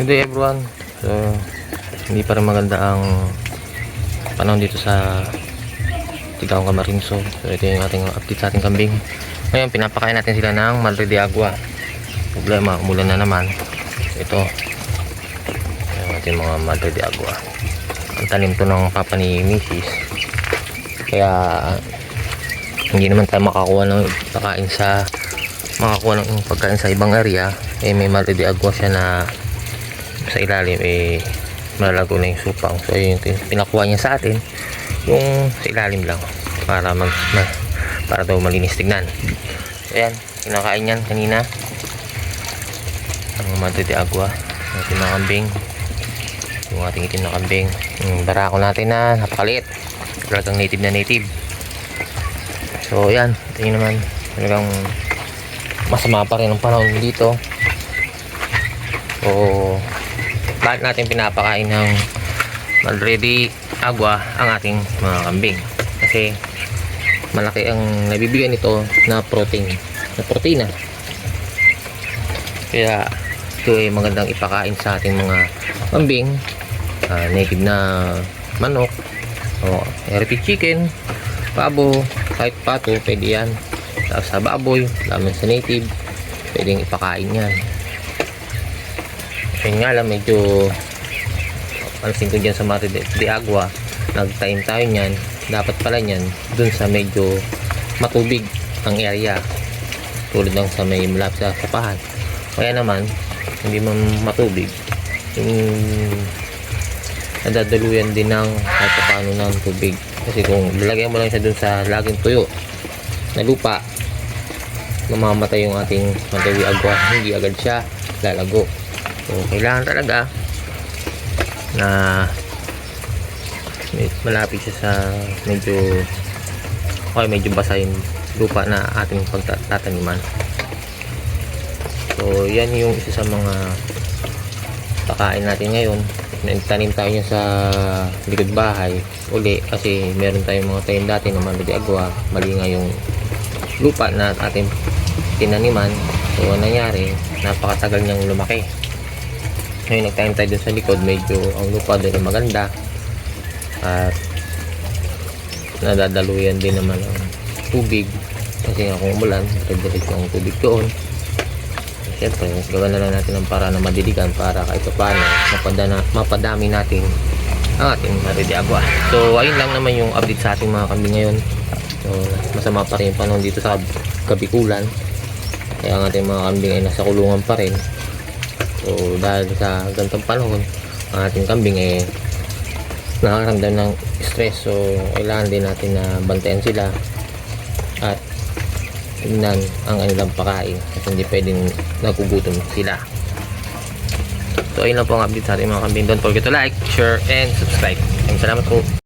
Good day everyone. So, hindi pa rin maganda ang panahon dito sa Tigawang Camarinso. So, ito yung ating update sa ating kambing. Ngayon, pinapakain natin sila ng Madre de Agua. Problema, umulan na naman. Ito. Yung ating mga Madre de Agua. Ang tanim to ng papa ni Mrs. Kaya, hindi naman tayo makakuha ng pagkain sa makakuha ng pagkain sa ibang area eh may Madre de Agua siya na sa ilalim eh malalago na yung supang. So yun pinakuha niya sa atin yung sa ilalim lang para mag ma- para daw malinis. Tignan. So yan kinakain yan kanina. Ang madre de agua ang ating mga kambing. Yung ating itim na kambing. Yung barako natin na napakaliit. Talagang native na native. So yan yun naman. Talagang masama pa rin ang panahon dito. So bakit natin pinapakain ng already agua ang ating mga kambing. Kasi malaki ang nabibigyan nito na protein na protina. Kaya ito ay magandang ipakain sa ating mga kambing ah, native na manok o heritage chicken pabo kahit pato pwede yan. Sa baboy laman sa native pwedeng ipakain yan yun nga lang medyo pansin ko dyan sa Mate de, de Agua nagtaim tayo nyan dapat pala nyan dun sa medyo matubig ang area. Tulad ng sa may malapit sa sapahan kaya naman hindi man matubig. Yung nadadaluyan din ng kahit pa paano ng tubig. Kasi kung lalagyan mo lang siya dun sa laging tuyo na lupa mamamatay yung ating Mate Agua. Hindi agad siya lalago So, kailangan talaga na malapit siya sa medyo okay, medyo basa yung lupa na ating pagtataniman. So, yan yung isa sa mga pakain natin ngayon. Nagtanim tayo niya sa likod bahay uli kasi meron tayong mga tanim dati na malagi agwa. Mali nga yung lupa na ating tinaniman. So, ang nangyari, napakatagal niyang lumaki ngayon nagtanim tayo dun sa likod medyo ang lupa doon ay maganda. At nadadaluyan din naman ang tubig. Kasi nga kung umulan diretso ang tubig doon. Siyempre gawa na lang natin ng para na madiligan para kahit pa paano mapadana, mapadami natin ang ating ready agua so ayun lang naman yung update sa ating mga kambing ngayon. So masama pa rin yung panahon dito sa Kabikulan kaya ang ating mga kambing ay nasa kulungan pa rin So dahil sa ganitong panahon, ang ating kambing eh nakakaramdam ng stress. So kailangan din natin na bantayan sila at tingnan ang kanilang pakain kasi hindi pwedeng nagugutom sila. So ayun lang po ang update sa ating mga kambing. Don't forget to like, share, and subscribe. Maraming salamat po.